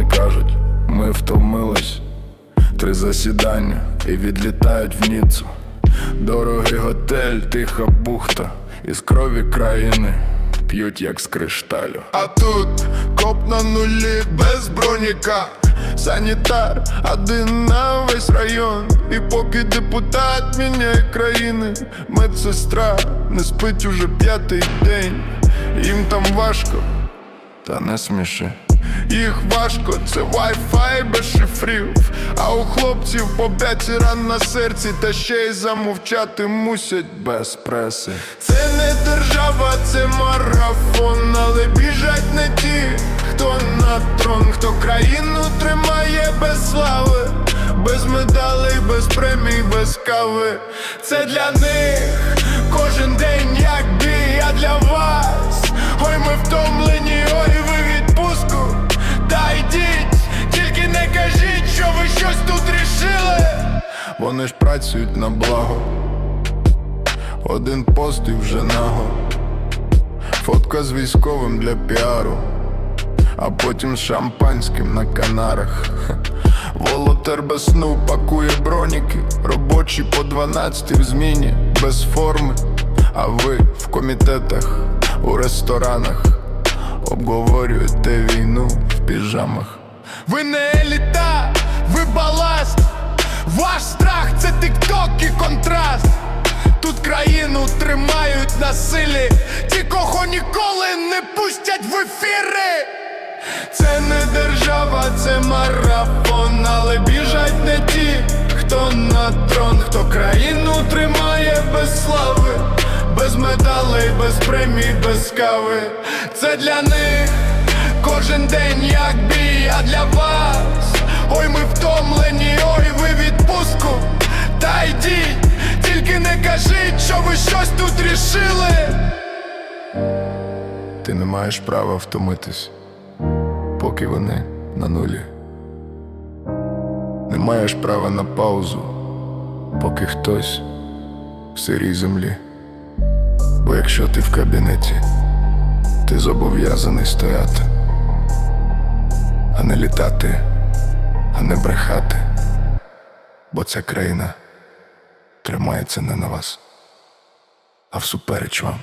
кажуть, ми втомились. Три засідання і відлітають в Ніццу Дорогий готель, тиха бухта, із крові країни п'ють як з кришталю. А тут коп на нулі без броніка Санітар один на весь район І поки депутат міняє країни Медсестра не спить уже п'ятий день Їм там важко, Та не сміши. Їх важко, це Wi-Fi без шифрів А у хлопців по п'ять ран на серці Та ще й замовчати мусять Без преси. Це не держава, це марафон, але біжать не ті, хто на трон, хто країну тримає без слави, без медалей, без премій, без кави. Це для них кожен день як бій, а для вас. Ой, ми втомлені, Вони ж працюють на благо. Один пост і вже наго Фотка з військовим для піару, а потім з шампанським на канарах. Волотер без сну пакує броніки, робочі по 12 в зміні, без форми. А ви в комітетах, у ресторанах обговорюєте війну в піжамах. Ви не еліта, ви баласт. Ваш страх це тикток і контраст. Тут країну тримають на силі, ті, кого ніколи не пустять в ефіри. Це не держава, це марафон, але біжать не ті, хто на трон, хто країну тримає без слави, без медалей, без премій, без кави. Це для них кожен день як бій, а для вас. Ой, ми втомлені, ой, ви відпустку. Та йдіть, тільки не кажіть, що ви щось тут рішили. Ти не маєш права втомитись, поки вони на нулі. Не маєш права на паузу, поки хтось в сирій землі. Бо якщо ти в кабінеті, ти зобов'язаний стояти, а не літати, а не брехати. Бо ця країна тримається не на вас, а всупереч вам.